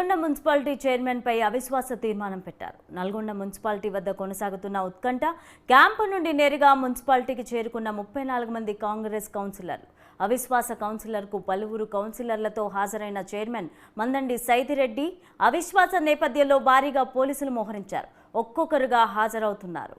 Nalgonda municipality chairman పై అవిశ్వాస తీర్మానం పెట్టారు. నల్గొండ మున్సిపాలిటీ వద్ద కొనసాగుతున్న ఉత్కంఠ క్యాంపు నుండి నేరుగా మున్సిపాలిటీకి చేరుకున్న ముప్పై నాలుగు మంది కాంగ్రెస్ కౌన్సిలర్లు. అవిశ్వాస కౌన్సిలర్కు పలువురు కౌన్సిలర్లతో హాజరైన చైర్మన్ మందండి సైదిరెడ్డి అవిశ్వాస నేపథ్యంలో భారీగా పోలీసులు మోహరించారు. ఒక్కొక్కరుగా హాజరవుతున్నారు.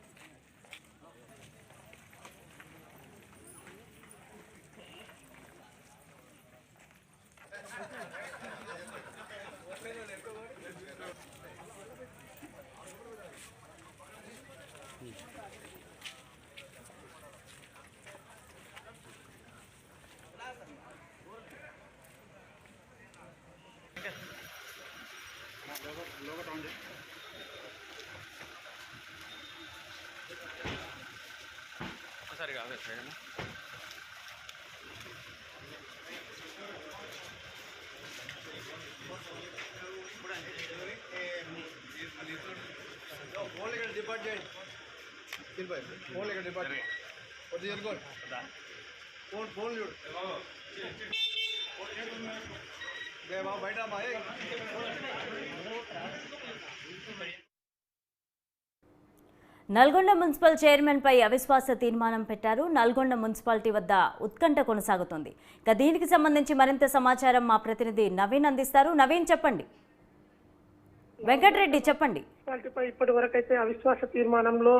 ఒకసారి కాదు సైడ్ ఫోన్ ఇక్కడ డిపార్ట్ చేయండి దిల్బాయ్ ఫోన్ ఇక్కడ డిపార్ట్ కొద్ది చేసుకోండి ఫోన్ ఫోన్ చూడు బే బాబు బయట మా ఏ. నల్గొండ మున్సిపల్ చైర్మన్పై అవిశ్వాస తీర్మానం పెట్టారు. నల్గొండ మున్సిపాలిటీ వద్ద ఉత్కంఠ కొనసాగుతుంది. ఇక దీనికి సంబంధించి మరింత సమాచారం మా ప్రతినిధి నవీన్ అందిస్తారు. నవీన్ చెప్పండి. వెంకటరెడ్డి చెప్పండి. మున్సిపాలిటీపై ఇప్పటి వరకు అయితే అవిశ్వాస తీర్మానంలో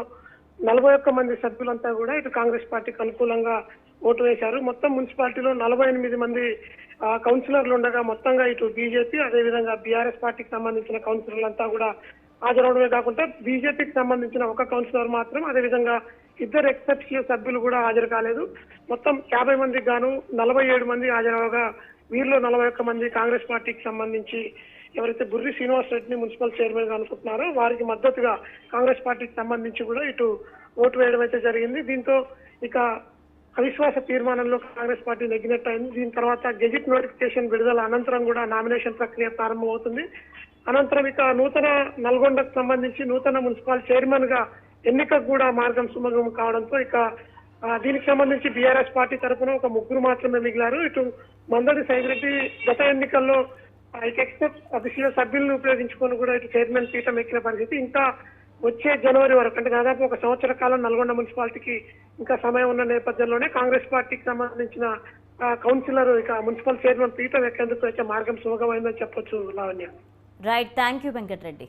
నలభై ఒక్క మంది సభ్యులంతా కూడా ఇటు కాంగ్రెస్ పార్టీకి అనుకూలంగా ఓటు వేశారు. మొత్తం మున్సిపాలిటీలో నలభై ఎనిమిది మంది కౌన్సిలర్లు ఉండగా మొత్తంగా ఇటు బీజేపీ అదేవిధంగా బీఆర్ఎస్ పార్టీకి సంబంధించిన కౌన్సిలర్లంతా కూడా హాజరవడమే కాకుండా బీజేపీకి సంబంధించిన ఒక కౌన్సిలర్ మాత్రం అదేవిధంగా ఇద్దరు ఎక్సెప్షనల్ సభ్యులు కూడా హాజరు కాలేదు. మొత్తం యాభై మందికి గాను నలభై ఏడు మంది హాజరవగా వీరిలో నలభై ఒక్క మంది కాంగ్రెస్ పార్టీకి సంబంధించి ఎవరైతే బుర్రి శ్రీనివాస్ రెడ్డిని మున్సిపల్ చైర్మన్గా అనుకుంటున్నారో వారికి మద్దతుగా కాంగ్రెస్ పార్టీకి సంబంధించి కూడా ఇటు ఓటు వేయడం అయితే జరిగింది. దీంతో ఇక అవిశ్వాస తీర్మానంలో కాంగ్రెస్ పార్టీ నెగ్గినట్టు అయింది. దీని తర్వాత గెజిట్ నోటిఫికేషన్ విడుదల అనంతరం కూడా నామినేషన్ ప్రక్రియ ప్రారంభమవుతుంది. అనంతరం ఇక నూతన నల్గొండకు సంబంధించి నూతన మున్సిపల్ చైర్మన్గా ఎన్నికకు కూడా మార్గం సుమగం కావడంతో ఇక దీనికి సంబంధించి బీఆర్ఎస్ పార్టీ తరఫున ఒక ముగ్గురు మాత్రమే మిగిలారు. ఇటు మందడి సైదిరెడ్డి గత ఎన్నికల్లో ఎక్సెప్ట్ అధిశీల సభ్యులను ఉపయోగించుకొని కూడా ఇటు చైర్మన్ పీఠం ఎక్కిన పరిస్థితి. ఇంకా వచ్చే జనవరి వరకు అంటే దాదాపు ఒక సంవత్సర కాలం నల్గొండ మున్సిపాలిటీకి ఇంకా సమయం ఉన్న నేపథ్యంలోనే కాంగ్రెస్ పార్టీకి సంబంధించిన కౌన్సిలర్ ఇక మున్సిపల్ చైర్మన్ పీఠం ఎక్కేందుకు అయితే మార్గం సులభమైందని చెప్పొచ్చు Lavanya. Right thank you Venkatareddy